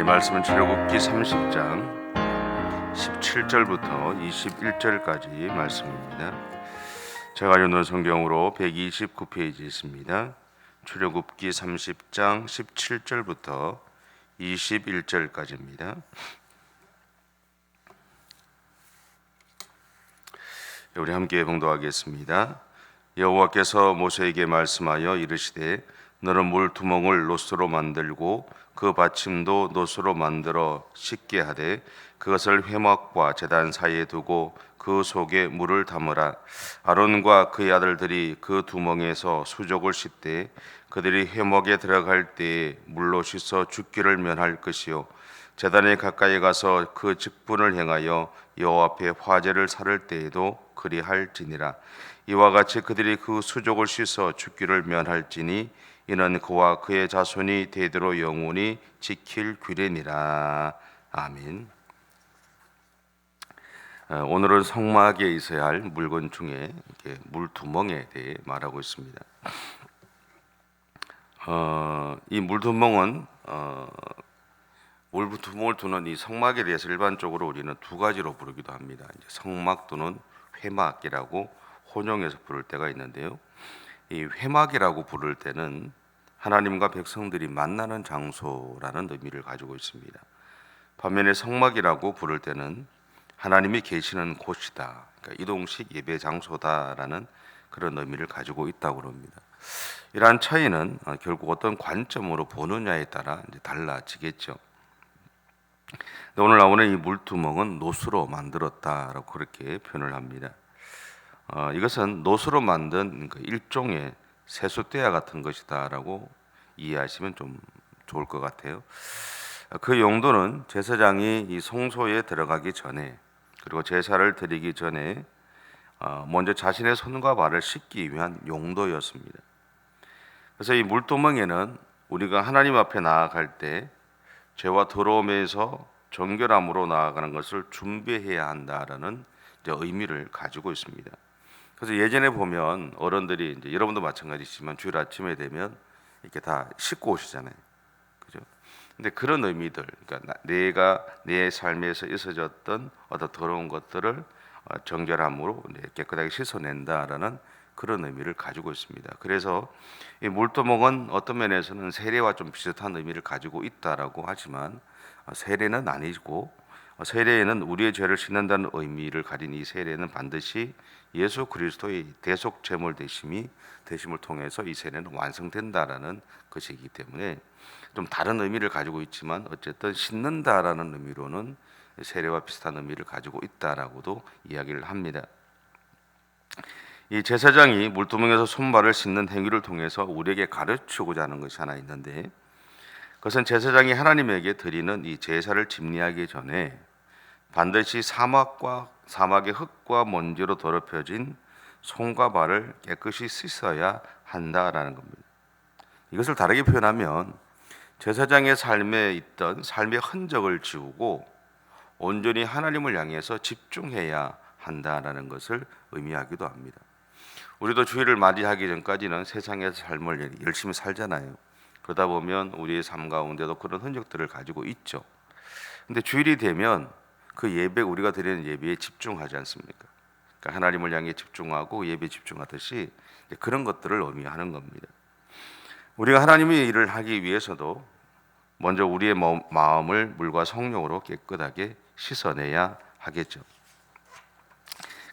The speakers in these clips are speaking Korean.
이 말씀은 출애굽기 30장 17절부터 21절까지 말씀입니다. 제가 읽는 성경으로 129페이지 있습니다. 출애굽기 30장 17절부터 21절까지입니다. 우리 함께 봉도하겠습니다. 여호와께서 모세에게 말씀하여 이르시되 너는 물 두멍을 노스로 만들고 그 받침도 노스로 만들어 씻게 하되 그것을 회막과 제단 사이에 두고 그 속에 물을 담으라. 아론과 그의 아들들이 그 두멍에서 수족을 씻되 그들이 회막에 들어갈 때에 물로 씻어 죽기를 면할 것이요. 제단에 가까이 가서 그 직분을 행하여 여호와 앞에 화제를 살을 때에도 그리할지니라. 이와 같이 그들이 그 수족을 씻어 죽기를 면할지니 이는 그와 그의 자손이 대대로 영원히 지킬 규례니라 아멘. 어, 오늘은 성막에 있어야 할 물건 중에 물두멍에 대해 말하고 있습니다. 어, 이 물두멍은 어, 물두멍을 두는 이 성막에 대해서 일반적으로 우리는 두 가지로 부르기도 합니다. 성막 또는 회막이라고 혼용해서 부를 때가 있는데요. 이 회막이라고 부를 때는 하나님과 백성들이 만나는 장소라는 의미를 가지고 있습니다. 반면에 성막이라고 부를 때는 하나님이 계시는 곳이다. 그러니까 이동식 예배 장소다라는 그런 의미를 가지고 있다고 합니다. 이러한 차이는 어, 결국 어떤 관점으로 보느냐에 따라 달라지겠죠. 오늘 나오는 이 물두멍은 노수로 만들었다라고 그렇게 표현을 합니다. 어, 이것은 노수로 만든 그 일종의 세숫대야 같은 것이다라고 이해하시면 좀 좋을 것 같아요. 그 용도는 제사장이 이 성소에 들어가기 전에 그리고 제사를 드리기 전에 어, 먼저 자신의 손과 발을 씻기 위한 용도였습니다. 그래서 이 물두멍에는 우리가 하나님 앞에 나아갈 때 죄와 더러움에서 정결함으로 나아가는 것을 준비해야 한다라는 의미를 가지고 있습니다. 그래서 예전에 보면 어른들이 이제 여러분도 마찬가지지만 주일 아침에 되면 이렇게 다 씻고 오시잖아요. 그죠? 근데 그런 의미들, 그러니까 내가 내 삶에서 있어졌던 어떤 더러운 것들을 어, 정결함으로 깨끗하게 씻어낸다라는 그런 의미를 가지고 있습니다. 그래서 이 물도목은 어떤 면에서는 세례와 좀 비슷한 의미를 가지고 있다라고 하지만 어, 세례는 아니고 어, 세례에는 우리의 죄를 씻는다는 의미를 가진 이 세례는 반드시 예수 그리스도의 대속 제물 대심이 대심을 통해서 이 세례는 완성된다라는 것이기 때문에 좀 다른 의미를 가지고 있지만 어쨌든 씻는다라는 의미로는 세례와 비슷한 의미를 가지고 있다라고도 이야기를 합니다. 이 제사장이 물두멍에서 손발을 씻는 행위를 통해서 우리에게 가르치고자 하는 것이 하나 있는데 그것은 제사장이 하나님에게 드리는 이 제사를 집리하기 전에 반드시 사막과 사막의 흙과 먼지로 더럽혀진 손과 발을 깨끗이 씻어야 한다라는 겁니다. 이것을 다르게 표현하면 제사장의 삶에 있던 삶의 흔적을 지우고 온전히 하나님을 향해서 집중해야 한다라는 것을 의미하기도 합니다. 우리도 주일을 맞이하기 전까지는 세상의 삶을 열심히 살잖아요. 그러다 보면 우리의 삶 가운데도 그런 흔적들을 가지고 있죠. 근데 주일이 되면 그 예배 우리가 드리는 예배에 집중하지 않습니까? 그러니까 하나님을 향해 집중하고 예배 집중하듯이 그런 것들을 의미하는 겁니다. 우리가 하나님의 일을 하기 위해서도 먼저 우리의 마음을 물과 성령으로 깨끗하게 씻어내야 하겠죠.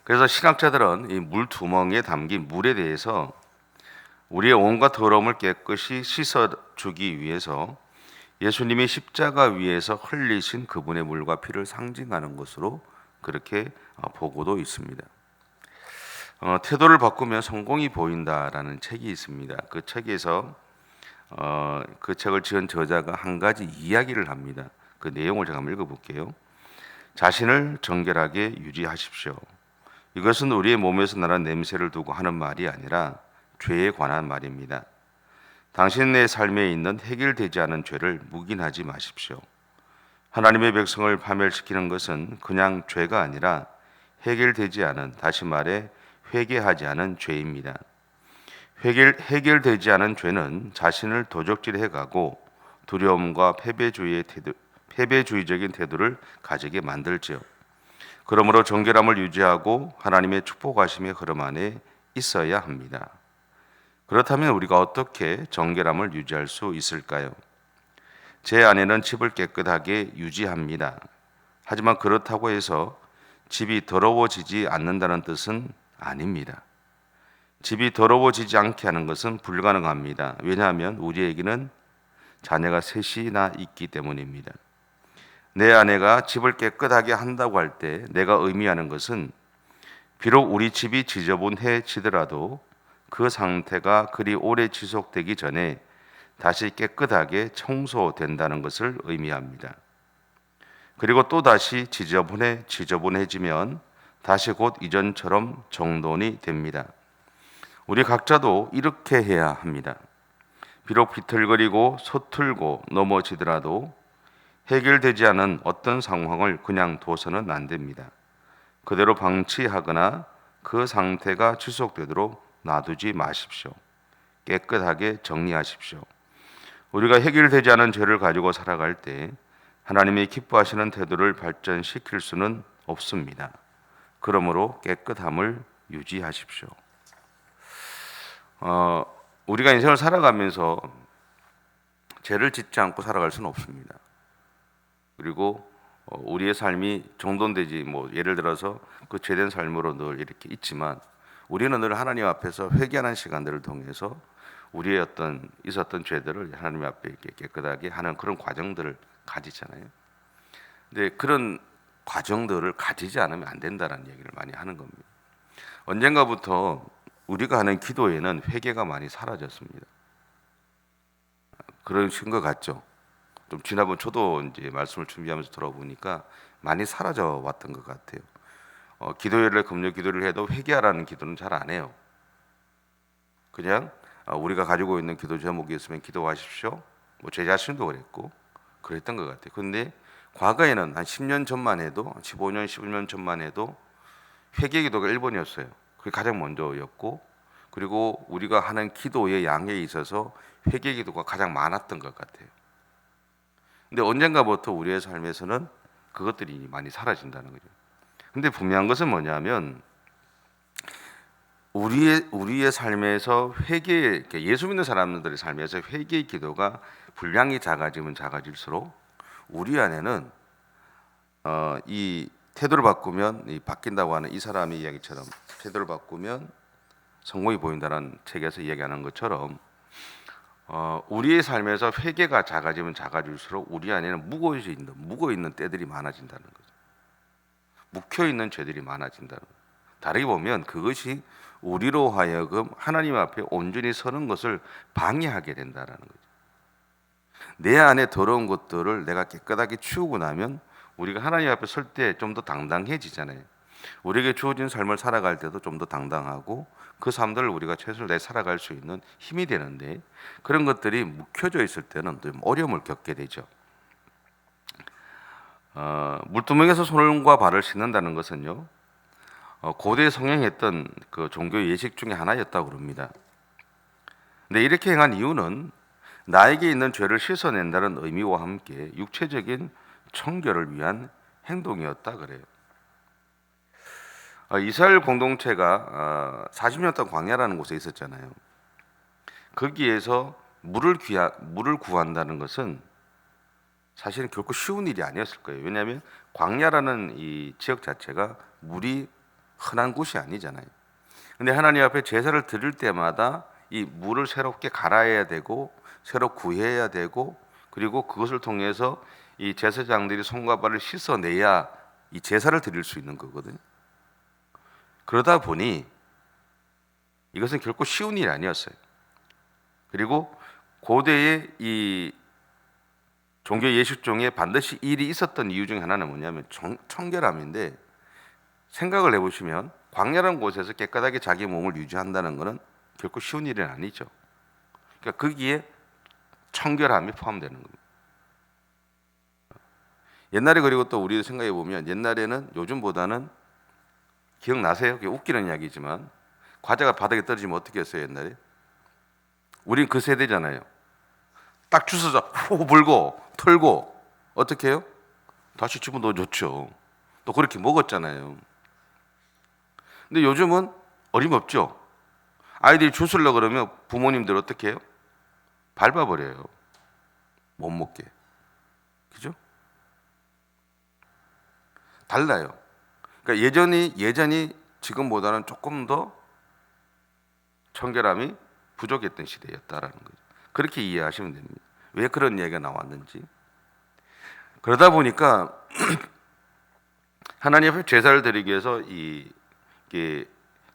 그래서 신학자들은 이 물 두멍에 담긴 물에 대해서 우리의 온갖 더러움을 깨끗이 씻어 주기 위해서 예수님이 십자가 위에서 흘리신 그분의 물과 피를 상징하는 것으로 그렇게 어, 보고도 있습니다. 어, 태도를 바꾸면 성공이 보인다라는 책이 있습니다. 그 책에서 어, 그 책을 지은 저자가 한 가지 이야기를 합니다. 그 내용을 제가 한번 읽어볼게요. 자신을 정결하게 유지하십시오. 이것은 우리의 몸에서 나는 냄새를 두고 하는 말이 아니라 죄에 관한 말입니다. 당신의 삶에 있는 해결되지 않은 죄를 묵인하지 마십시오. 하나님의 백성을 파멸시키는 것은 그냥 죄가 아니라 해결되지 않은 다시 말해 회개하지 않은 죄입니다. 해결, 해결되지 않은 죄는 자신을 도적질해 가고 두려움과 패배주의에 패배주의적인 태도를 가지게 만들지요. 그러므로 정결함을 유지하고 하나님의 축복하심의 흐름 안에 있어야 합니다. 그렇다면 우리가 어떻게 정결함을 유지할 수 있을까요? 제 아내는 집을 깨끗하게 유지합니다. 하지만 그렇다고 해서 집이 더러워지지 않는다는 뜻은 아닙니다. 집이 더러워지지 않게 하는 것은 불가능합니다. 왜냐하면 우리에게는 자녀가 셋이나 있기 때문입니다. 내 아내가 집을 깨끗하게 한다고 할 때 내가 의미하는 것은 비록 우리 집이 지저분해지더라도 그 상태가 그리 오래 지속되기 전에 다시 깨끗하게 청소된다는 것을 의미합니다. 그리고 또 다시 지저분해 지저분해지면 다시 곧 이전처럼 정돈이 됩니다. 우리 각자도 이렇게 해야 합니다. 비록 비틀거리고 서툴고 넘어지더라도 해결되지 않은 어떤 상황을 그냥 둬서는 안 됩니다. 그대로 방치하거나 그 상태가 지속되도록 놔두지 마십시오. 깨끗하게 정리하십시오. 우리가 해결되지 않은 죄를 가지고 살아갈 때 하나님의 기뻐하시는 태도를 발전시킬 수는 없습니다. 그러므로 깨끗함을 유지하십시오. 어, 우리가 인생을 살아가면서 죄를 짓지 않고 살아갈 수는 없습니다. 그리고 어, 우리의 삶이 정돈되지 뭐 예를 들어서 그 죄된 삶으로 늘 이렇게 있지만 우리는 늘 하나님 앞에서 회개하는 시간들을 통해서 우리의 어떤 있었던 죄들을 하나님 앞에 이렇게 깨끗하게 하는 그런 과정들을 가지잖아요. 근데 그런 과정들을 가지지 않으면 안 된다는 얘기를 많이 하는 겁니다. 언젠가부터 우리가 하는 기도에는 회개가 많이 사라졌습니다. 그러신 것 같죠? 좀 지난번 저도 이제 말씀을 준비하면서 들어보니까 많이 사라져 왔던 것 같아요. 어, 기도회를 금요 기도를 해도 회개하라는 기도는 잘 안 해요. 그냥 어, 우리가 가지고 있는 기도 제목이 있으면 기도하십시오. 뭐 제 자신도 그랬고 그랬던 것 같아요. 근데 과거에는 한 10년 전만 해도 15년, 15년 전만 해도 회개 기도가 1번이었어요. 그게 가장 먼저였고 그리고 우리가 하는 기도의 양에 있어서 회개 기도가 가장 많았던 것 같아요. 근데 언젠가부터 우리의 삶에서는 그것들이 많이 사라진다는 거죠. 근데 분명한 것은 뭐냐면 우리의 우리의 삶에서 회개 예수 믿는 사람들의 삶에서 회개의 기도가 분량이 작아지면 작아질수록 우리 안에는 어, 이 태도를 바꾸면 이 바뀐다고 하는 이 사람의 이야기처럼 태도를 바꾸면 성공이 보인다는 책에서 이야기하는 것처럼 어, 우리의 삶에서 회개가 작아지면 작아질수록 우리 안에는 묵어 있는 묵어 있는 때들이 많아진다는 거죠. 묵혀 있는 죄들이 많아진다는 거죠. 다르게 보면 그것이 우리로 하여금 하나님 앞에 온전히 서는 것을 방해하게 된다라는 거죠. 내 안에 더러운 것들을 내가 깨끗하게 치우고 나면 우리가 하나님 앞에 설 때 좀 더 당당해지잖아요. 우리에게 주어진 삶을 살아갈 때도 좀 더 당당하고 그 삶들을 우리가 최선을 다해 살아갈 수 있는 힘이 되는데 그런 것들이 묵혀져 있을 때는 좀 어려움을 겪게 되죠. 어, 물두멍에서 손과 발을 씻는다는 것은요 어, 고대 성행했던 그 종교 예식 중에 하나였다고 그럽니다. 근데 이렇게 행한 이유는 나에게 있는 죄를 씻어낸다는 의미와 함께 육체적인 청결을 위한 행동이었다 그래요. 어, 이스라엘 공동체가 40년 동안 광야라는 곳에 있었잖아요. 거기에서 물을 귀하, 물을 구한다는 것은 사실은 결코 쉬운 일이 아니었을 거예요. 왜냐하면 광야라는 이 지역 자체가 물이 흔한 곳이 아니잖아요. 근데 하나님 앞에 제사를 드릴 때마다 이 물을 새롭게 갈아야 되고 새로 구해야 되고 그리고 그것을 통해서 이 제사장들이 손과 발을 씻어내야 이 제사를 드릴 수 있는 거거든요. 그러다 보니 이것은 결코 쉬운 일이 아니었어요. 그리고 고대의 이 종교 예식 중에 반드시 일이 있었던 이유 중에 하나는 뭐냐면 청, 청결함인데 생각을 해보시면 광야라는 곳에서 깨끗하게 자기 몸을 유지한다는 것은 결코 쉬운 일은 아니죠. 그러니까 거기에 청결함이 포함되는 겁니다. 옛날에 그리고 또 우리 생각해 보면 옛날에는 요즘보다는 기억나세요? 웃기는 이야기지만 과자가 바닥에 떨어지면 어떻게 했어요 옛날에? 우린 그 세대잖아요. 딱 주워서 후 불고 털고 어떻게 해요? 다시 집어넣어 줬죠. 또 그렇게 먹었잖아요. 근데 요즘은 어림없죠. 아이들이 주술려 그러면 부모님들 어떻게 해요? 밟아버려요. 못 먹게. 그죠? 달라요. 그러니까 예전이 예전이 지금보다는 조금 더 청결함이 부족했던 시대였다라는 거죠. 그렇게 이해하시면 됩니다. 왜 그런 얘기가 나왔는지. 그러다 보니까 하나님 앞에 제사를 드리기 위해서 이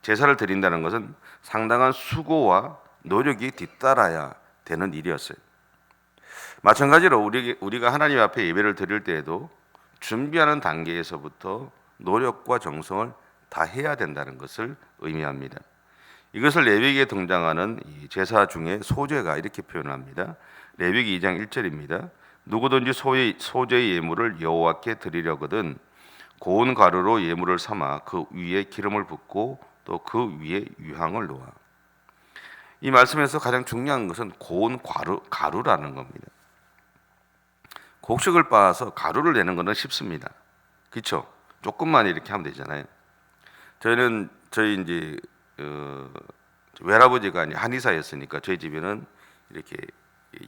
제사를 드린다는 것은 상당한 수고와 노력이 뒤따라야 되는 일이었어요. 마찬가지로 우리 우리가 하나님 앞에 예배를 드릴 때에도 준비하는 단계에서부터 노력과 정성을 다 해야 된다는 것을 의미합니다. 이것을 레위기에 등장하는 이 제사 중에 소제가 이렇게 표현합니다. 레위기 2장 1절입니다. 누구든지 소의, 소제의 예물을 여호와께 드리려거든 고운 가루로 예물을 삼아 그 위에 기름을 붓고 또 그 위에 유향을 놓아. 이 말씀에서 가장 중요한 것은 고운 가루, 가루라는 겁니다. 곡식을 빻아서 가루를 내는 것은 쉽습니다. 그렇죠? 조금만 이렇게 하면 되잖아요. 저희는 저희 이제 어, 외할아버지가 한의사였으니까 저희 집에는 이렇게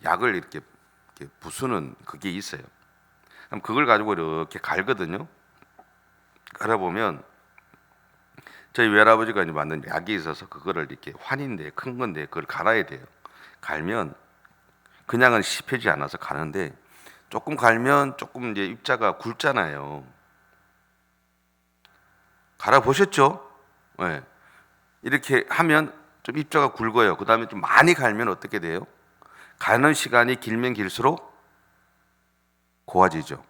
약을 이렇게, 이렇게 부수는 그게 있어요. 그럼 그걸 가지고 이렇게 갈거든요. 갈아 보면 저희 외할아버지가 이제 만든 약이 있어서 그거를 이렇게 환인데 큰 건데 그걸 갈아야 돼요. 갈면 그냥은 씹히지 않아서 가는데 조금 갈면 조금 이제 입자가 굵잖아요. 갈아 보셨죠? 네. 이렇게 하면 좀 입자가 굵어요. 그 다음에 좀 많이 갈면 어떻게 돼요? 가는 시간이 길면 길수록 고와지죠.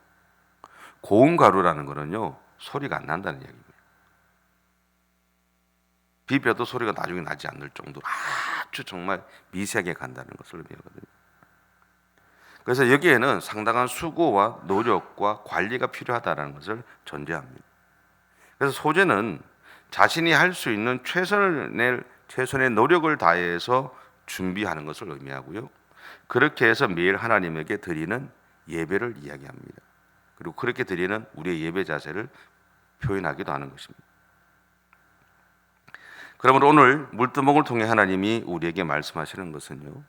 고운 가루라는 거는요 소리가 안 난다는 얘기입니다. 비벼도 소리가 나중에 나지 않을 정도로 아주 정말 미세하게 간다는 것을 의미하거든요. 그래서 여기에는 상당한 수고와 노력과 관리가 필요하다는 것을 전제합니다. 그래서 소재는 자신이 할 수 있는 최선을 낼 최선의 노력을 다해서 준비하는 것을 의미하고요. 그렇게 해서 매일 하나님에게 드리는 예배를 이야기합니다. 그리고 그렇게 드리는 우리의 예배 자세를 표현하기도 하는 것입니다. 그러므로 오늘 물두목을 통해 하나님이 우리에게 말씀하시는 것은요.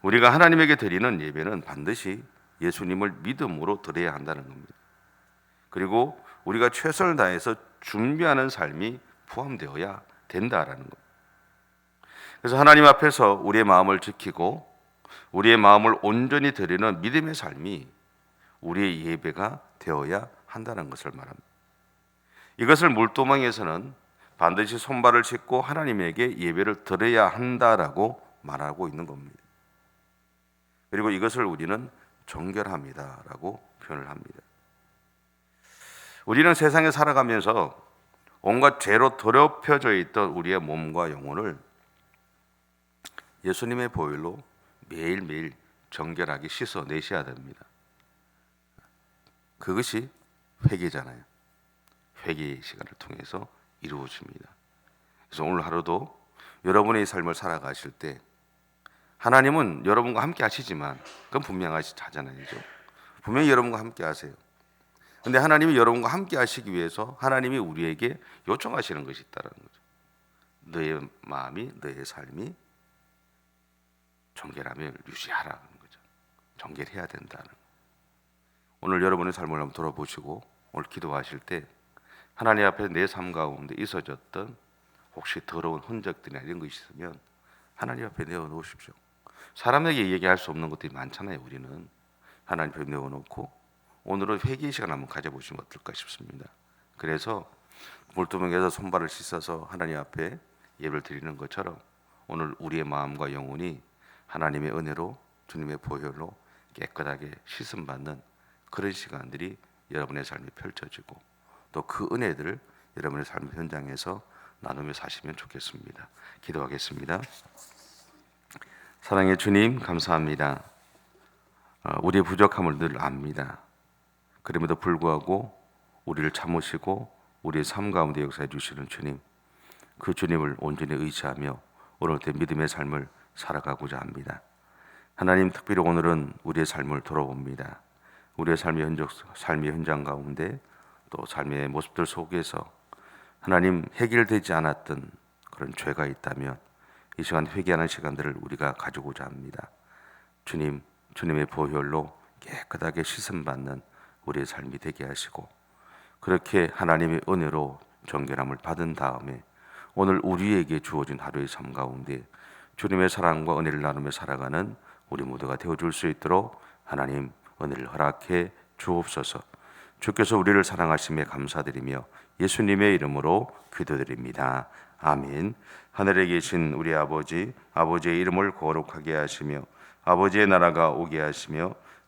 우리가 하나님에게 드리는 예배는 반드시 예수님을 믿음으로 드려야 한다는 겁니다. 그리고 우리가 최선을 다해서 준비하는 삶이 포함되어야 된다라는 것. 그래서 하나님 앞에서 우리의 마음을 지키고 우리의 마음을 온전히 드리는 믿음의 삶이 우리의 예배가 되어야 한다는 것을 말합니다. 이것을 물도망에서는 반드시 손발을 씻고 하나님에게 예배를 드려야 한다라고 말하고 있는 겁니다. 그리고 이것을 우리는 정결합니다라고 표현을 합니다. 우리는 세상에 살아가면서 온갖 죄로 더럽혀져 있던 우리의 몸과 영혼을 예수님의 보혈로 매일매일 정결하게 씻어 내셔야 됩니다. 그것이 회개잖아요. 회개의 시간을 통해서 이루어집니다. 그래서 오늘 하루도 여러분의 삶을 살아가실 때 하나님은 여러분과 함께 하시지만 그건 분명하잖아요. 분명히 여러분과 함께 하세요. 근데 하나님이 여러분과 함께 하시기 위해서 하나님이 우리에게 요청하시는 것이 있다는 거죠. 너의 마음이 너의 삶이 정결함을 유지하라는 거죠. 정결해야 된다는. 오늘 여러분의 삶을 한번 돌아보시고 오늘 기도하실 때 하나님 앞에 내 삶 가운데 있어졌던 혹시 더러운 흔적들이나 이런 거 있으면 하나님 앞에 내어 놓으십시오. 사람에게 얘기할 수 없는 것들이 많잖아요. 우리는 하나님 앞에 내어 놓고 오늘은 회개 시간 한번 가져보시면 어떨까 싶습니다. 그래서 물두멍에서 손발을 씻어서 하나님 앞에 예배를 드리는 것처럼 오늘 우리의 마음과 영혼이 하나님의 은혜로 주님의 보혈로 깨끗하게 씻음 받는 그런 시간들이 여러분의 삶에 펼쳐지고 또 그 은혜들을 여러분의 삶 현장에서 나누며 사시면 좋겠습니다. 기도하겠습니다. 사랑의 주님 감사합니다. 어, 우리의 부족함을 늘 압니다. 그럼에도 불구하고 우리를 참으시고 우리의 삶 가운데 역사해 주시는 주님, 그 주님을 온전히 의지하며 오늘부터 믿음의 삶을 살아가고자 합니다. 하나님 특별히 오늘은 우리의 삶을 돌아봅니다. 우리의 삶의 현장, 삶의 현장 가운데 또 삶의 모습들 속에서 하나님 해결되지 않았던 그런 죄가 있다면 이 시간 회개하는 시간들을 우리가 가지고자 합니다. 주님, 주님의 보혈로 깨끗하게 씻음 받는 우리의 삶이 되게 하시고 그렇게 하나님의 은혜로 정결함을 받은 다음에 오늘 우리에게 주어진 하루의 삶 가운데 주님의 사랑과 은혜를 나누며 살아가는 우리 모두가 되어줄 수 있도록 하나님 은혜를 허락해 주옵소서. 주께서 우리를 사랑하심에 감사드리며 예수님의 이름으로 기도드립니다. 아멘. 하늘에 계신 우리 아버지, 아버지의 이름을 거룩하게 하시며 아버지의 나라가 오게 하시며